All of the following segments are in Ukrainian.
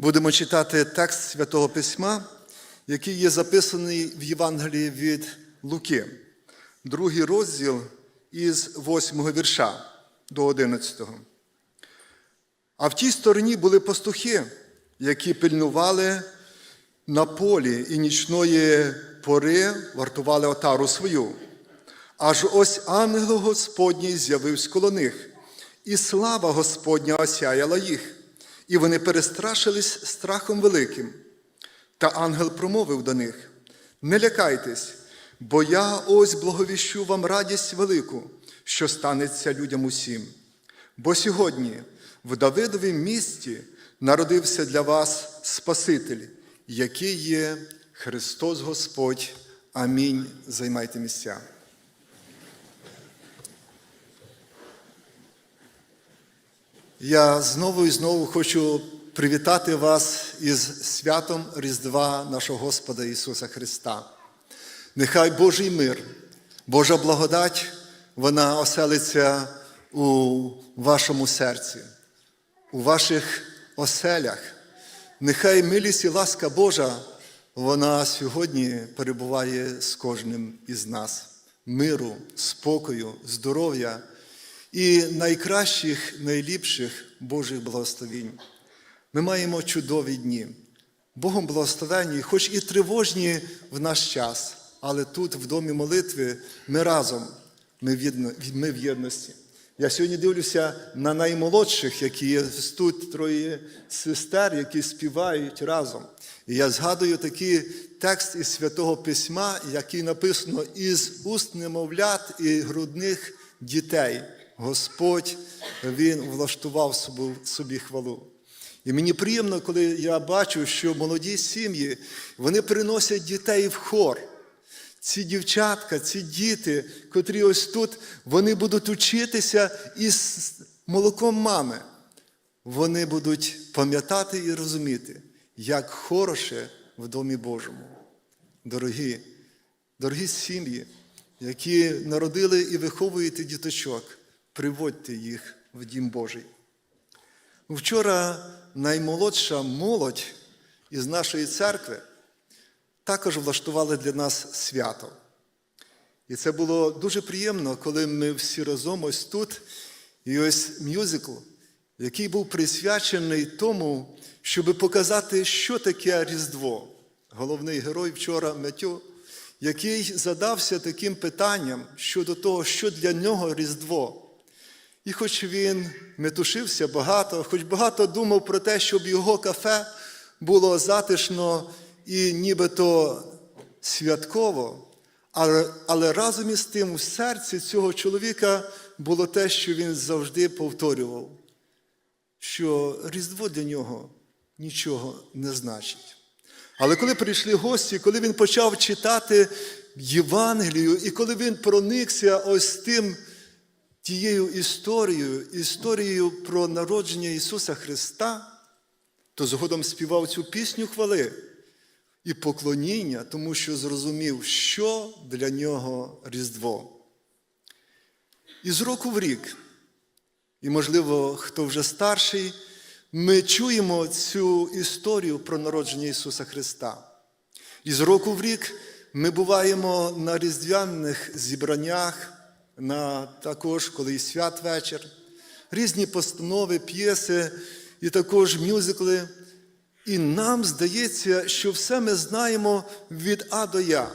Будемо читати текст Святого Письма, який є записаний в Євангелії від Луки, другий розділ із 8 вірша до 11. А в тій стороні були пастухи, які пильнували на полі і нічної пори вартували отару свою. Аж ось ангел Господній з'явився коло них, і слава Господня осяяла їх, і вони перестрашились страхом великим. Та ангел промовив до них: Не лякайтесь, бо я ось благовіщу вам радість велику, що станеться людям усім. Бо сьогодні в Давидовім місті народився для вас Спаситель, який є Христос Господь. Амінь. Займайте місця. Я знову і знову хочу привітати вас із святом Різдва нашого Господа Ісуса Христа. Нехай Божий мир, Божа благодать, вона оселиться у вашому серці, у ваших оселях. Нехай милість і ласка Божа, вона сьогодні перебуває з кожним із нас. Миру, спокою, здоров'я і найкращих, найліпших Божих благословінь. Ми маємо чудові дні, Богом благословенні, хоч і тривожні в наш час, але тут, в домі молитви, ми разом, ми в єдності. Я сьогодні дивлюся на наймолодших, які є тут троє сестер, які співають разом. І я згадую такий текст із Святого Письма, який написано із уст немовлят і грудних дітей. Господь Він влаштував собі, собі хвалу. І мені приємно, коли я бачу, що молоді сім'ї вони приносять дітей в хор. Ці дівчатка, ці діти, котрі ось тут, вони будуть учитися із молоком мами. Вони будуть пам'ятати і розуміти, як хороше в Домі Божому. Дорогі, дорогі сім'ї, які народили і виховуєте діточок, приводьте їх в Дім Божий. Вчора наймолодша молодь із нашої церкви також влаштували для нас свято. І це було дуже приємно, коли ми всі разом ось тут, і ось мюзикл, який був присвячений тому, щоб показати, що таке Різдво. Головний герой вчора Метю, який задався таким питанням щодо того, що для нього Різдво. І хоч він метушився багато, хоч багато думав про те, щоб його кафе було затишно і нібито святково, але, але разом із тим у серці цього чоловіка було те, що він завжди повторював, що Різдво для нього нічого не значить. Але коли прийшли гості, коли він почав читати Євангелію, і коли він проникся ось тим тією історією, історією про народження Ісуса Христа, то згодом співав цю пісню хвали і поклоніння, тому що зрозумів, що для нього Різдво. І з року в рік, і, можливо, хто вже старший, ми чуємо цю історію про народження Ісуса Христа. І з року в рік ми буваємо на різдвяних зібраннях, на також, коли і святвечір, різні постанови, п'єси і також мюзикли. І нам здається, що все ми знаємо від А до Я.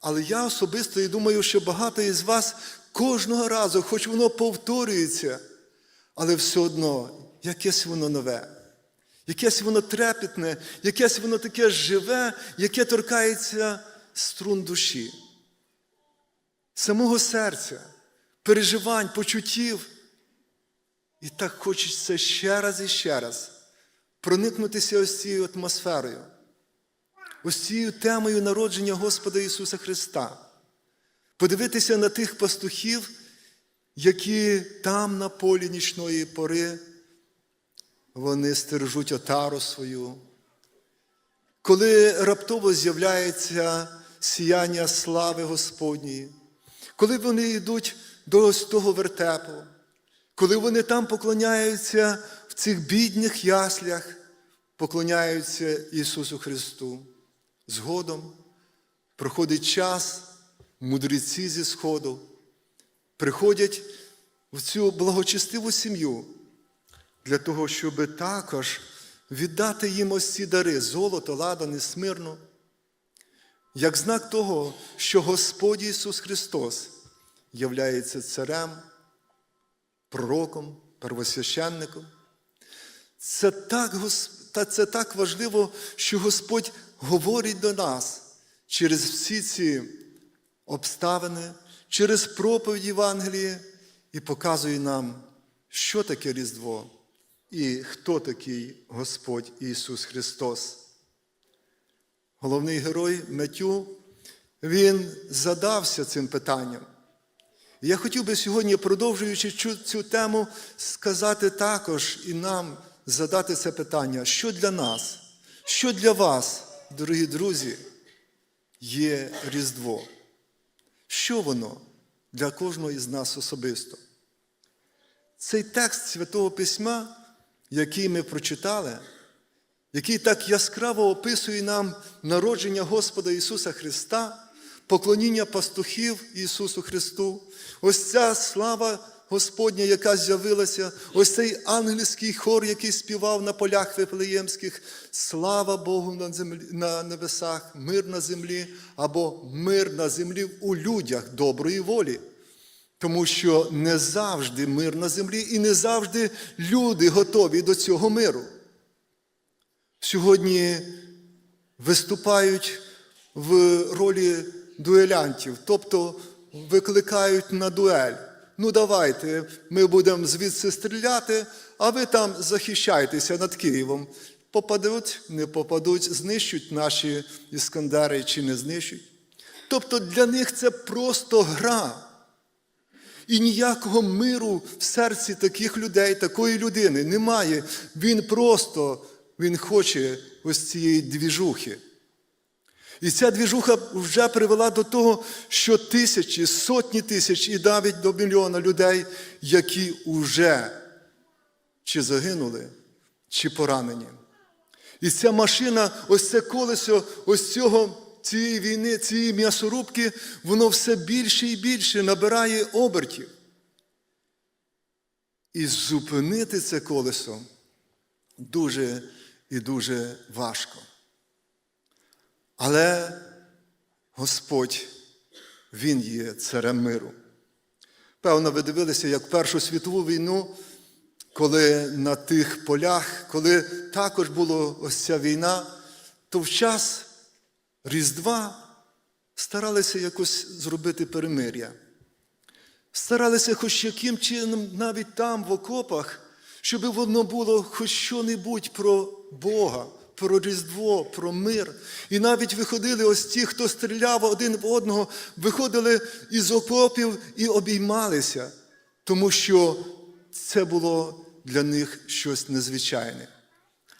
Але я особисто і думаю, що багато із вас кожного разу, хоч воно повторюється, але все одно якесь воно нове, якесь воно трепетне, якесь воно таке живе, яке торкається струн душі, самого серця, переживань, почуттів. І так хочеться ще раз і ще раз проникнутися ось цією атмосферою, ось цією темою народження Господа Ісуса Христа, подивитися на тих пастухів, які там на полі нічної пори вони стережуть отару свою. Коли раптово з'являється сіяння слави Господньої, коли вони йдуть до ось того вертепу, коли вони там поклоняються в цих бідних яслях, поклоняються Ісусу Христу. Згодом проходить час, мудреці зі Сходу приходять в цю благочестиву сім'ю для того, щоб також віддати їм ось ці дари золото, ладан і смирну, як знак того, що Господь Ісус Христос являється царем, пророком, первосвященником. Це так, та це так важливо, що Господь говорить до нас через всі ці обставини, через проповідь Євангелії і показує нам, що таке Різдво і хто такий Господь Ісус Христос. Головний герой Метю, він задався цим питанням. І Я хотів би сьогодні, продовжуючи цю, тему, сказати також і нам задати це питання, що для нас, що для вас, дорогі друзі, є Різдво? Що воно для кожного із нас особисто? Цей текст Святого Письма, який ми прочитали, який так яскраво описує нам народження Господа Ісуса Христа, поклоніння пастухів Ісусу Христу, ось ця слава Господня, яка з'явилася, ось цей ангельський хор, який співав на полях Вифлеємських, слава Богу на, землі, на небесах, мир на землі або мир на землі у людях доброї волі. Тому що не завжди мир на землі і не завжди люди готові до цього миру. Сьогодні виступають в ролі дуелянтів, тобто викликають на дуель. Ну, давайте, ми будемо звідси стріляти, а ви там захищайтеся над Києвом. Попадуть, не попадуть, знищуть наші іскандери чи не знищуть. Тобто для них це просто гра. І ніякого миру в серці таких людей, такої людини немає. Він просто він хоче ось цієї двіжухи. І ця двіжуха вже привела до того, що тисячі, сотні тисяч і навіть до мільйона людей, які вже чи загинули, чи поранені. І ця машина, ось це колесо, ось цього, цієї війни, цієї м'ясорубки, воно все більше і більше набирає обертів. І зупинити це колесо дуже і дуже важко. Але Господь, Він є царем миру. Певно, ви дивилися, як Першу світову війну, коли на тих полях, коли також була ось ця війна, то в час Різдва старалися якось зробити перемир'я. Старалися хоч яким чином навіть там, в окопах, щоб воно було хоч що-небудь про Бога, про Різдво, про мир. І навіть виходили ось ті, хто стріляв один в одного, виходили із окопів і обіймалися, тому що це було для них щось незвичайне.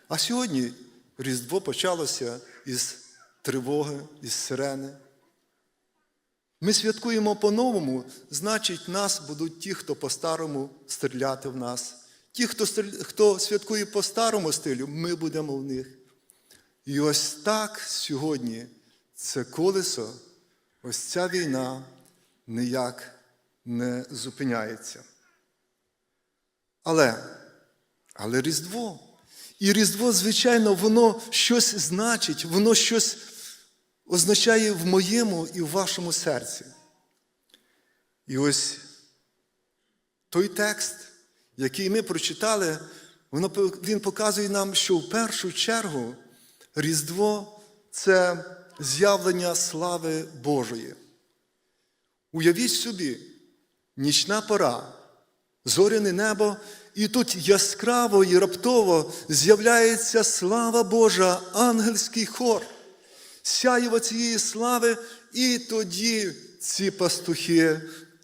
А сьогодні Різдво почалося із тривоги, із сирени. Ми святкуємо по-новому, значить, нас будуть ті, хто по-старому стріляти в нас. Ті, хто, хто святкує по старому стилю, ми будемо в них. І ось так сьогодні це колесо, ось ця війна ніяк не зупиняється. Але, але Різдво. І Різдво, звичайно, воно щось значить, воно щось означає в моєму і в вашому серці. І ось той текст, який ми прочитали, він показує нам, що в першу чергу Різдво це з'явлення слави Божої. Уявіть собі, нічна пора, зоряне небо, і тут яскраво і раптово з'являється слава Божа, ангельський хор сяєво цієї слави, і тоді ці пастухи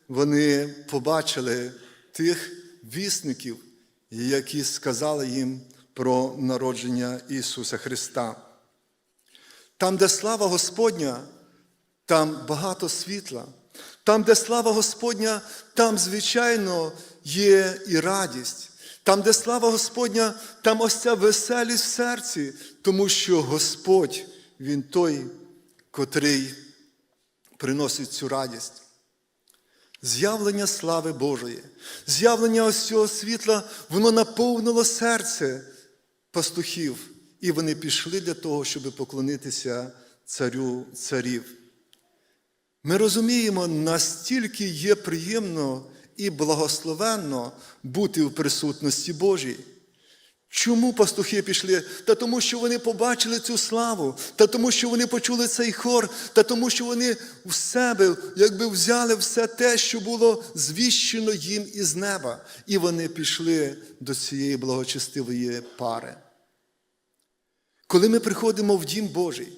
вони побачили тих вісників, які сказали їм про народження Ісуса Христа. Там, де слава Господня, там багато світла. Там, де слава Господня, там, звичайно, є і радість. Там, де слава Господня, там ось ця веселість в серці, тому що Господь, Він той, котрий приносить цю радість. З'явлення слави Божої, з'явлення ось цього світла, воно наповнило серце пастухів, і вони пішли для того, щоб поклонитися царю царів. Ми розуміємо, настільки є приємно і благословенно бути в присутності Божій. Чому пастухи пішли? Та тому, що вони побачили цю славу, та тому, що вони почули цей хор, та тому, що вони в себе якби взяли все те, що було звіщено їм із неба, і вони пішли до цієї благочестивої пари. Коли ми приходимо в Дім Божий,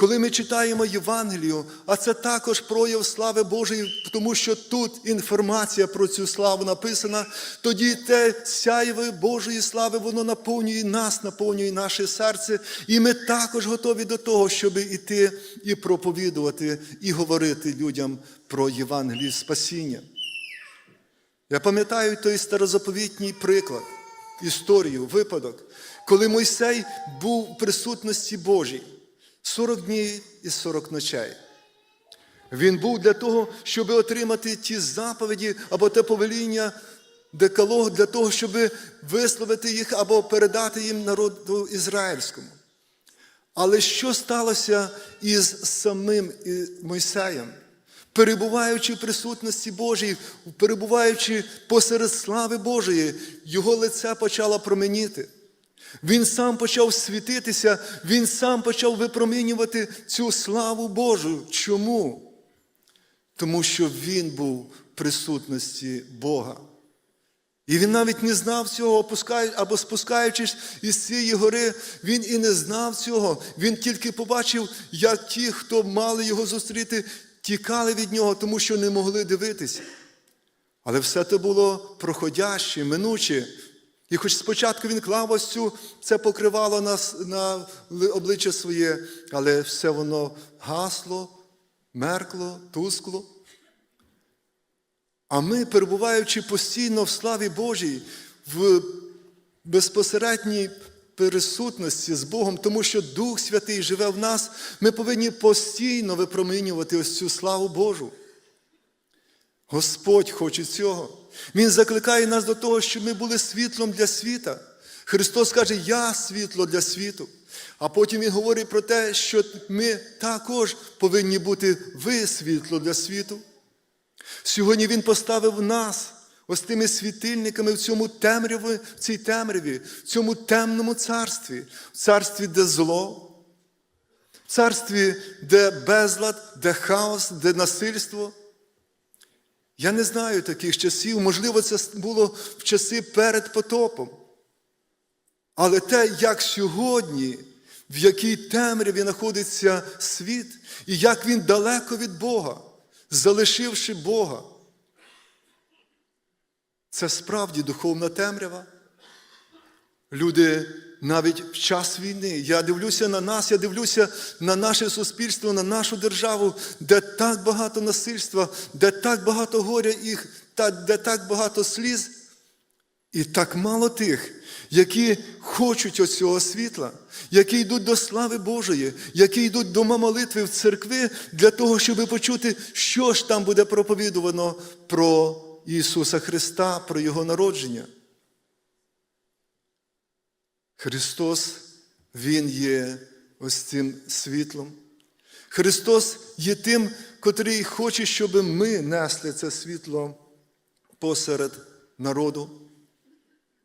коли ми читаємо Євангелію, а це також прояв слави Божої, тому що тут інформація про цю славу написана, тоді те сяєве Божої слави, воно наповнює нас, наповнює наше серце, і ми також готові до того, щоб іти і проповідувати, і говорити людям про Євангелію спасіння. Я пам'ятаю той старозаповітній приклад, історію, випадок, коли Мойсей був в присутності Божій 40 днів і 40 ночей. Він був для того, щоб отримати ті заповіді або те повеління, декалог, для того, щоб висловити їх або передати їм народу ізраїльському. Але що сталося із самим Мойсеєм? Перебуваючи в присутності Божій, перебуваючи посеред слави Божої, його лице почало променіти. Він сам почав світитися, він сам почав випромінювати цю славу Божу. Чому? Тому що він був в присутності Бога. І він навіть не знав цього, або спускаючись із цієї гори, він і не знав цього. Він тільки побачив, як ті, хто мали його зустріти, тікали від нього, тому що не могли дивитися. Але все це було проходяще, минуче. І хоч спочатку він клав ось цю, це покривало на, на обличчя своє, але все воно гасло, меркло, тускло. А ми, перебуваючи постійно в славі Божій, в безпосередній присутності з Богом, тому що Дух Святий живе в нас, ми повинні постійно випромінювати ось цю славу Божу. Господь хоче цього. Він закликає нас до того, щоб ми були світлом для світа. Христос каже, Я світло для світу. А потім Він говорить про те, що ми також повинні бути ви світло для світу. Сьогодні Він поставив нас ось тими світильниками в цьому темряві, в цій темряві, в цьому темному царстві, в царстві, де зло, в царстві, де безлад, де хаос, де насильство. Я не знаю таких часів, можливо, це було в часи перед потопом. Але те, як сьогодні, в якій темряві знаходиться світ, і як він далеко від Бога, залишивши Бога, це справді духовна темрява. Люди навіть в час війни. Я дивлюся на нас, я дивлюся на наше суспільство, на нашу державу, де так багато насильства, де так багато горя їх, де так багато сліз, і так мало тих, які хочуть оцього світла, які йдуть до слави Божої, які йдуть до молитви в церкви для того, щоб почути, що ж там буде проповідувано про Ісуса Христа, про Його народження. Христос, Він є ось цим світлом. Христос є тим, котрий хоче, щоб ми несли це світло посеред народу.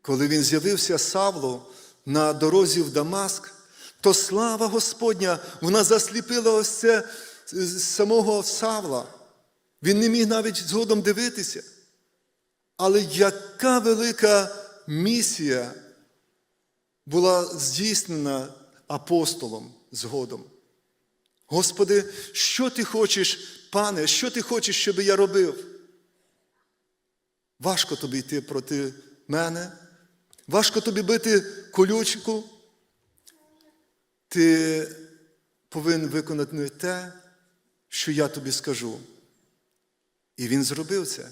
Коли він з'явився Савлу на дорозі в Дамаск, то слава Господня, вона засліпила ось це з самого Савла. Він не міг навіть згодом дивитися. Але яка велика місія була здійснена апостолом згодом. Господи, що ти хочеш, пане, що ти хочеш, щоб я робив? Важко тобі йти проти мене, важко тобі бити колючку. Ти повинен виконати те, що я тобі скажу. І він зробив це.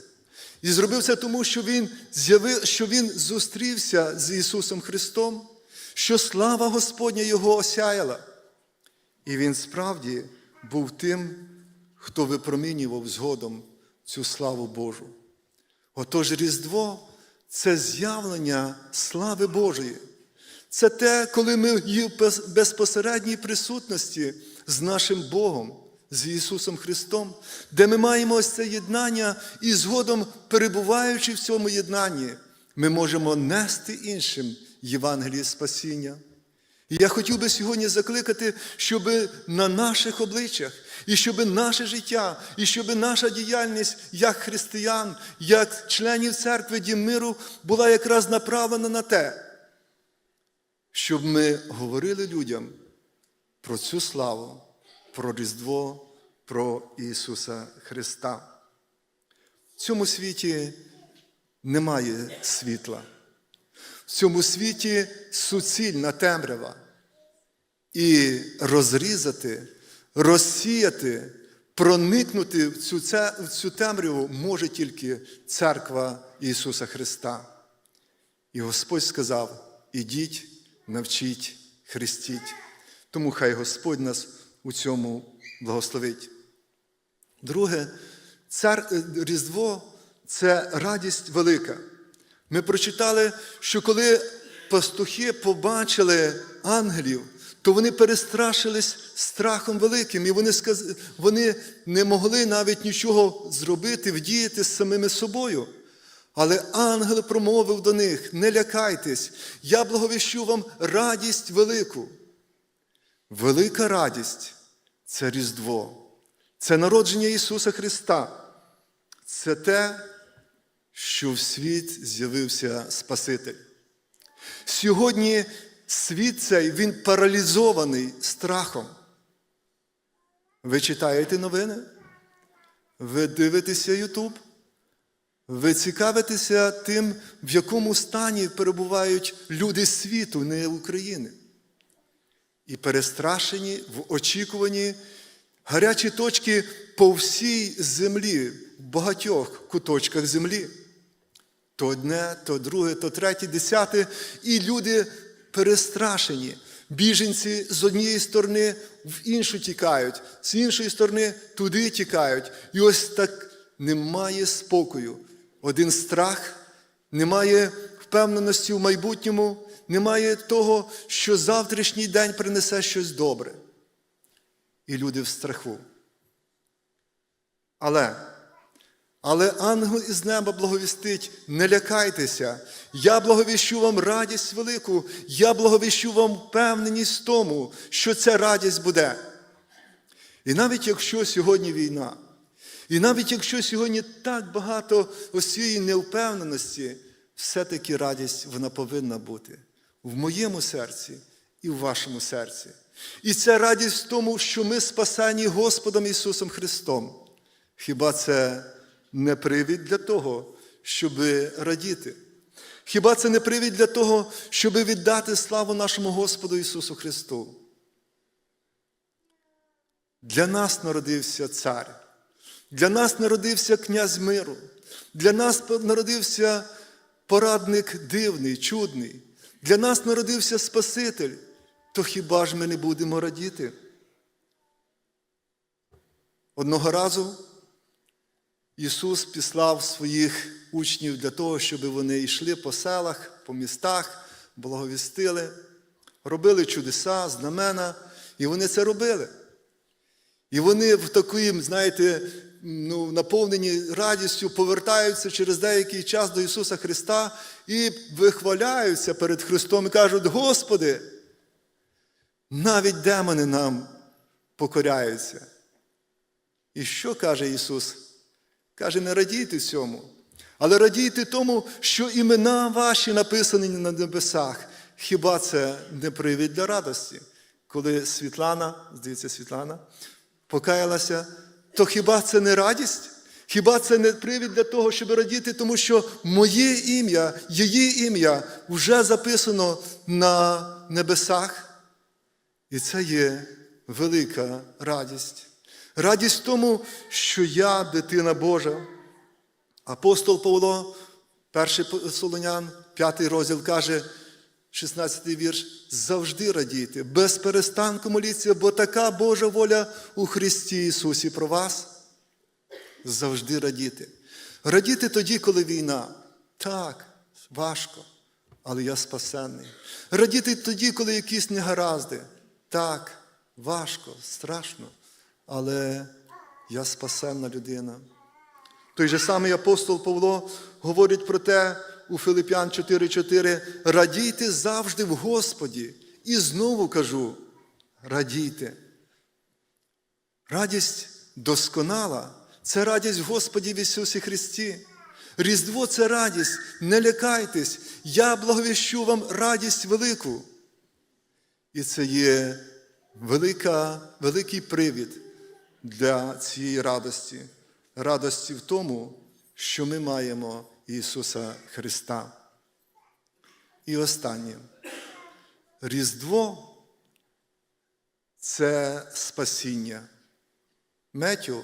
І зробив це тому, що він, з'явив, що він зустрівся з Ісусом Христом, що слава Господня Його осяяла. І він справді був тим, хто випромінював згодом цю славу Божу. Отож, Різдво це з'явлення слави Божої. Це те, коли ми в безпосередній присутності з нашим Богом, з Ісусом Христом, де ми маємо ось це єднання і згодом, перебуваючи в цьому єднанні, ми можемо нести іншим Євангеліє спасіння. І я хотів би сьогодні закликати, щоб на наших обличчях, і щоб наше життя, і щоб наша діяльність як християн, як членів церкви Дім миру була якраз направлена на те, щоб ми говорили людям про цю славу, про Різдво, про Ісуса Христа. В цьому світі немає світла. Цьому світі суцільна темрява. І розрізати, розсіяти, проникнути в цю, в цю темряву може тільки церква Ісуса Христа. І Господь сказав: ідіть, навчіть, хрестіть. Тому хай Господь нас у цьому благословить. Друге, цар... е, Різдво це радість велика. Ми прочитали, що коли пастухи побачили ангелів, то вони перестрашились страхом великим, і вони, сказ... вони не могли навіть нічого зробити, вдіяти з самими собою. Але ангел промовив до них: не лякайтесь, я благовіщу вам радість велику. Велика радість це Різдво, це народження Ісуса Христа. Це те, що в світ з'явився Спаситель. Сьогодні світ цей він паралізований страхом. Ви читаєте новини? Ви дивитеся Ютуб? Ви цікавитеся тим, в якому стані перебувають люди світу, не України. І перестрашені в очікуванні гарячі точки по всій землі, в багатьох куточках землі. То одне, то друге, то третє, десяте, і люди перестрашені. Біженці з однієї сторони в іншу тікають, з іншої сторони туди тікають. І ось так немає спокою. Один страх, немає впевненості в майбутньому, немає того, що завтрашній день принесе щось добре. І люди в страху. Але але ангел із неба благовістить, не лякайтеся, я благовіщу вам радість велику, я благовіщу вам впевненість в тому, що ця радість буде. І навіть якщо сьогодні війна, і навіть якщо сьогодні так багато ось невпевненості, все-таки радість вона повинна бути в моєму серці і в вашому серці. І ця радість в тому, що ми спасені Господом Ісусом Христом. Хіба це не привід для того, щоб радіти? Хіба це не привід для того, щоб віддати славу нашому Господу Ісусу Христу? Для нас народився цар, для нас народився князь миру, для нас народився порадник дивний, чудний, для нас народився Спаситель. То хіба ж ми не будемо радіти? Одного разу Ісус післав своїх учнів для того, щоб вони йшли по селах, по містах, благовістили, робили чудеса, знамена, і вони це робили. І вони в такому, знаєте, ну, наповнені радістю повертаються через деякий час до Ісуса Христа і вихваляються перед Христом і кажуть: Господи, навіть демони нам покоряються. І що каже Ісус? Каже, не радійте цьому, але радійте тому, що імена ваші написані на небесах. Хіба це не привід для радості? Коли Світлана, здається, Світлана, покаялася, то хіба це не радість? Хіба це не привід для того, щоб радіти, тому що моє ім'я, її ім'я вже записано на небесах? І це є велика радість. Радість тому, що я, дитина Божа, Апостол Павло, перший Солонян, п'ятий розділ каже, 16 вірш, завжди радійте, без перестанку моліться, бо така Божа воля у Христі Ісусі про вас. Завжди радіти. Радіти тоді, коли війна. Так, важко, але я спасенний. Радіти тоді, коли якісь негаразди. Так, важко, страшно, але я спасенна людина. Той же самий апостол Павло говорить про те у Филип'ян 4:4, радійте завжди в Господі. І знову кажу, радійте. Радість досконала це радість в Господі в Ісусі Христі. Різдво це радість, не лякайтесь, я благовіщу вам радість велику. І це є велика, великий привід для цієї радості. Радості в тому, що ми маємо Ісуса Христа. І останнє. Різдво це спасіння. Меттю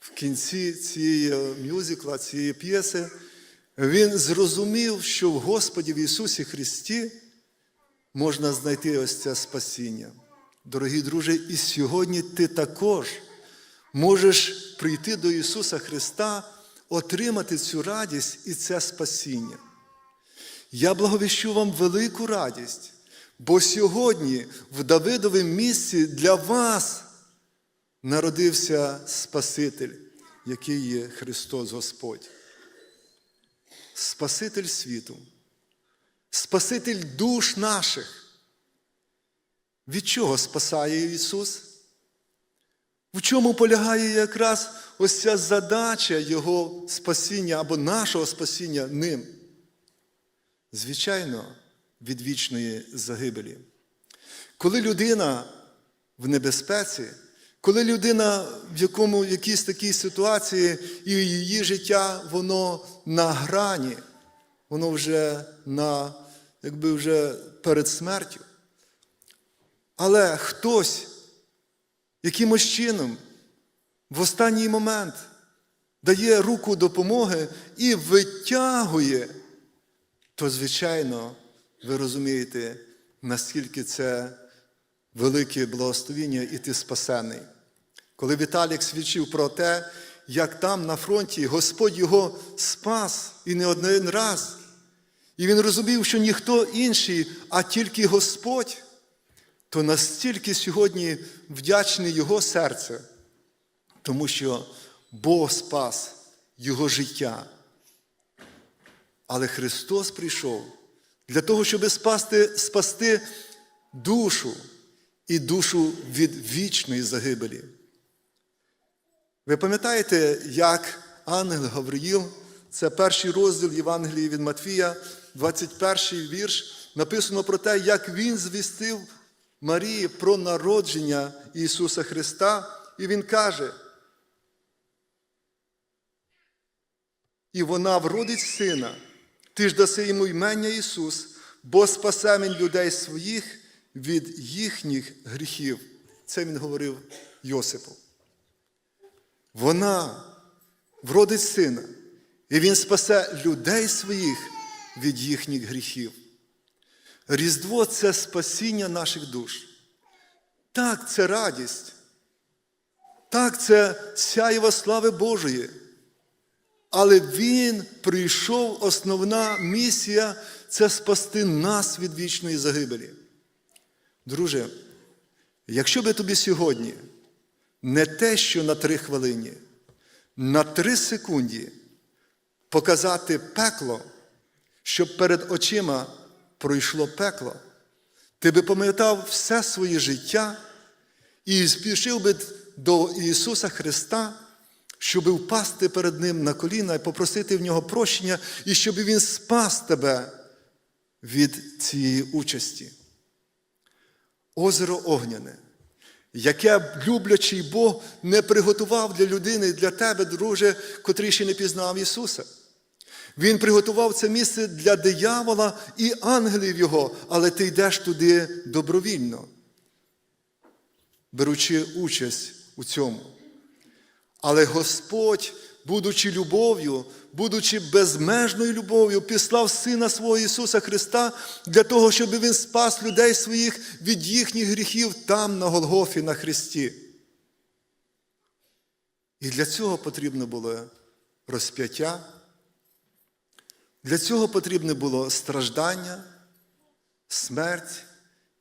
в кінці цієї мюзикла, цієї п'єси, він зрозумів, що в Господі в Ісусі Христі можна знайти ось це спасіння. Дорогі друзі, і сьогодні ти також можеш прийти до Ісуса Христа, отримати цю радість і це спасіння. Я благовіщу вам велику радість, бо сьогодні в Давидовому місці для вас народився Спаситель, який є Христос Господь. Спаситель світу, Спаситель душ наших. Від чого спасає Ісус? В чому полягає якраз ось ця задача Його спасіння або нашого спасіння ним? Звичайно, від вічної загибелі. Коли людина в небезпеці, коли людина в якому в якійсь такій ситуації і її життя, воно на грані, воно вже на, якби вже перед смертю. Але хтось якимось чином в останній момент дає руку допомоги і витягує, то, звичайно, ви розумієте, наскільки це велике благословіння і ти спасений. Коли Віталік свідчив про те, як там на фронті Господь його спас і не один раз, і він розумів, що ніхто інший, а тільки Господь, то настільки сьогодні вдячне Його серце, тому що Бог спас Його життя. Але Христос прийшов для того, щоб спасти, спасти душу і душу від вічної загибелі. Ви пам'ятаєте, як ангел Гавриїл, це перший розділ Євангелії від Матфія, 21 вірш, написано про те, як він звістив Марії про народження Ісуса Христа, і Він каже, і вона вродить сина, ти ж даси йому імення Ісус, бо спасе він людей своїх від їхніх гріхів. Це він говорив Йосипу. Вона вродить сина, і він спасе людей своїх від їхніх гріхів. Різдво це спасіння наших душ. Так, це радість. Так, це сяєва слави Божої. Але Він прийшов, основна місія це спасти нас від вічної загибелі. Друже, якщо би тобі сьогодні не те, що на три хвилині, на три секунді показати пекло, щоб перед очима пройшло пекло, ти би пам'ятав все своє життя і спішив би до Ісуса Христа, щоб впасти перед Ним на коліна і попросити в Нього прощення, і щоб Він спас тебе від цієї участі. Озеро Огняне, яке люблячий Бог не приготував для людини, для тебе, друже, котрий ще не пізнав Ісуса. Він приготував це місце для диявола і ангелів Його, але ти йдеш туди добровільно, беручи участь у цьому. Але Господь будучи любов'ю, будучи безмежною любов'ю, післав Сина свого Ісуса Христа для того, щоб Він спас людей своїх від їхніх гріхів там, на Голгофі, на Христі. І для цього потрібно було розп'яття, для цього потрібне було страждання, смерть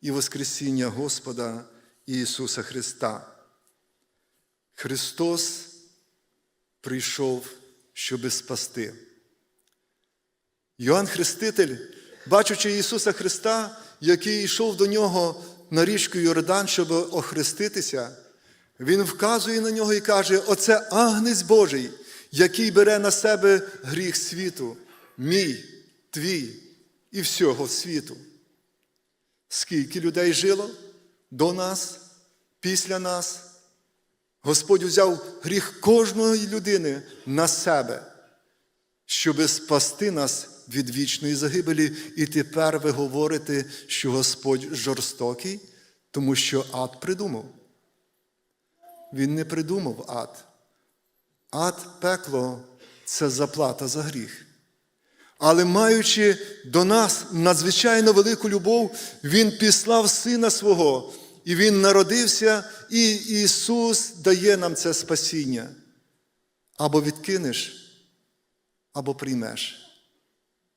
і Воскресіння Господа Ісуса Христа. Христос прийшов, щоби спасти. Йоанн Хреститель, бачучи Ісуса Христа, який йшов до нього на річку Йордан, щоб охреститися, Він вказує на нього і каже: Оце агнець Божий, який бере на себе гріх світу, мій, твій і всього світу. Скільки людей жило до нас, після нас? Господь взяв гріх кожної людини на себе, щоби спасти нас від вічної загибелі. І тепер ви говорите, що Господь жорстокий, тому що ад придумав. Він не придумав ад. Ад, пекло це заплата за гріх. Але маючи до нас надзвичайно велику любов, Він післав Сина свого, і Він народився, і Ісус дає нам це спасіння. Або відкинеш, або приймеш.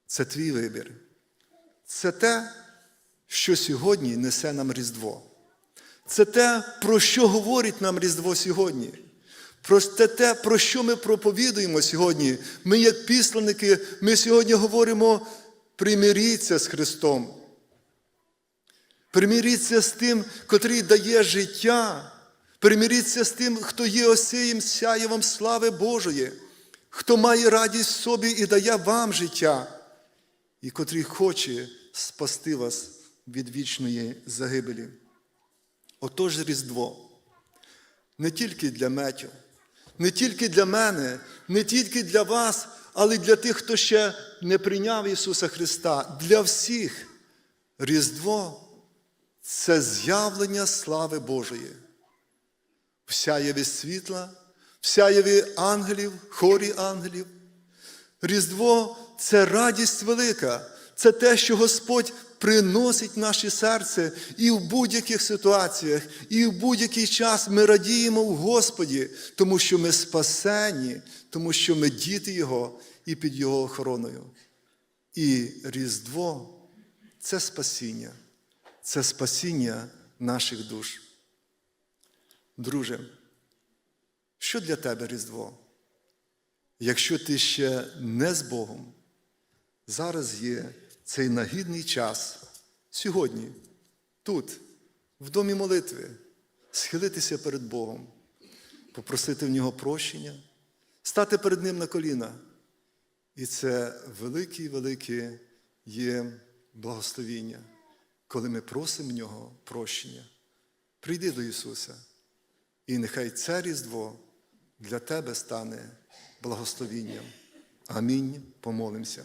Це твій вибір. Це те, що сьогодні несе нам Різдво. Це те, про що говорить нам Різдво сьогодні. Про те, про що ми проповідуємо сьогодні. Ми, як післанники, ми сьогодні говоримо: примиріться з Христом. Примиріться з тим, котрий дає життя. Примиріться з тим, хто є осієм сяєвом слави Божої, хто має радість в собі і дає вам життя, і котрий хоче спасти вас від вічної загибелі. Отож Різдво. Не тільки для Метю, не тільки для мене, не тільки для вас, але й для тих, хто ще не прийняв Ісуса Христа. Для всіх Різдво це з'явлення слави Божої. В сяєві світла, в сяєві ангелів, хорі ангелів. Різдво це радість велика, це те, що Господь приносить наше серце і в будь-яких ситуаціях, і в будь-який час ми радіємо в Господі, тому що ми спасені, тому що ми діти Його і під Його охороною. І Різдво це спасіння, це спасіння наших душ. Друже, що для тебе Різдво? Якщо ти ще не з Богом, зараз є цей нагідний час сьогодні, тут, в домі молитви, схилитися перед Богом, попросити в нього прощення, стати перед Ним на коліна. І це велике-велике є благословіння, коли ми просимо в нього прощення. Прийди до Ісуса, і нехай це Різдво для тебе стане благословінням. Амінь. Помолимося.